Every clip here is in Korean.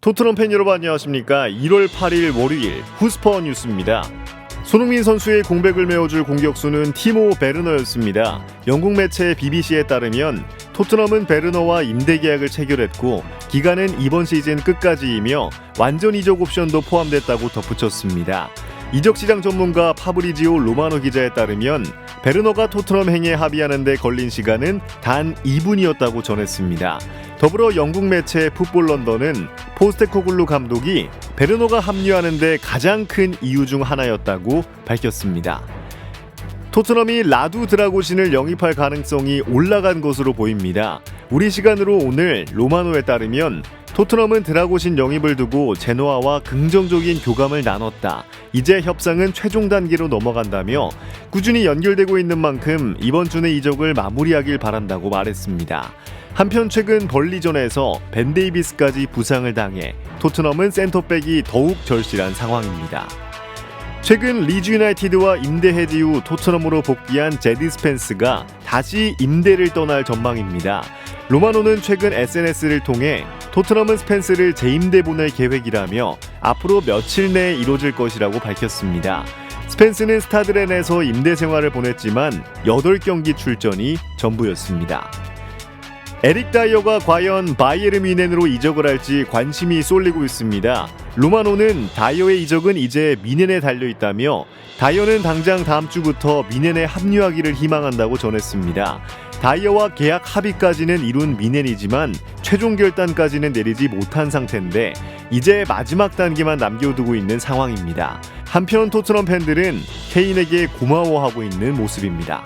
토트넘 팬 여러분 안녕하십니까? 1월 8일 월요일 후스퍼 뉴스입니다. 손흥민 선수의 공백을 메워줄 공격수는 티모 베르너였습니다. 영국 매체 BBC에 따르면 토트넘은 베르너와 임대 계약을 체결했고 기간은 이번 시즌 끝까지이며 완전 이적 옵션도 포함됐다고 덧붙였습니다. 이적 시장 전문가 파브리지오 로마노 기자에 따르면 베르너가 토트넘 행에 합의하는데 걸린 시간은 단 2분이었다고 전했습니다. 더불어 영국 매체 풋볼 런던은 포스테코글루 감독이 베르너가 합류하는데 가장 큰 이유 중 하나였다고 밝혔습니다. 토트넘이 라두 드라고신을 영입할 가능성이 올라간 것으로 보입니다. 우리 시간으로 오늘 로마노에 따르면 토트넘은 드라고신 영입을 두고 제노아와 긍정적인 교감을 나눴다. 이제 협상은 최종 단계로 넘어간다며 꾸준히 연결되고 있는 만큼 이번 주내 이적을 마무리하길 바란다고 말했습니다. 한편 최근 벌리전에서 벤 데이비스까지 부상을 당해 토트넘은 센터백이 더욱 절실한 상황입니다. 최근 리즈 유나이티드와 임대 해지 후 토트넘으로 복귀한 제디 스펜스가 다시 임대를 떠날 전망입니다. 로마노는 최근 SNS를 통해 토트넘은 스펜스를 재임대 보낼 계획이라며 앞으로 며칠 내에 이뤄질 것이라고 밝혔습니다. 스펜스는 스타드렌에서 임대 생활을 보냈지만 8경기 출전이 전부였습니다. 에릭 다이어가 과연 바이에른 뮌헨으로 이적을 할지 관심이 쏠리고 있습니다. 로마노는 다이어의 이적은 이제 뮌헨에 달려 있다며 다이어는 당장 다음 주부터 뮌헨에 합류하기를 희망한다고 전했습니다. 다이어와 계약 합의까지는 이룬 뮌헨이지만 최종 결단까지는 내리지 못한 상태인데 이제 마지막 단계만 남겨두고 있는 상황입니다. 한편 토트넘 팬들은 케인에게 고마워하고 있는 모습입니다.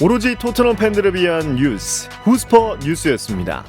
오로지 토트넘 팬들을 위한 뉴스 후스퍼 뉴스였습니다.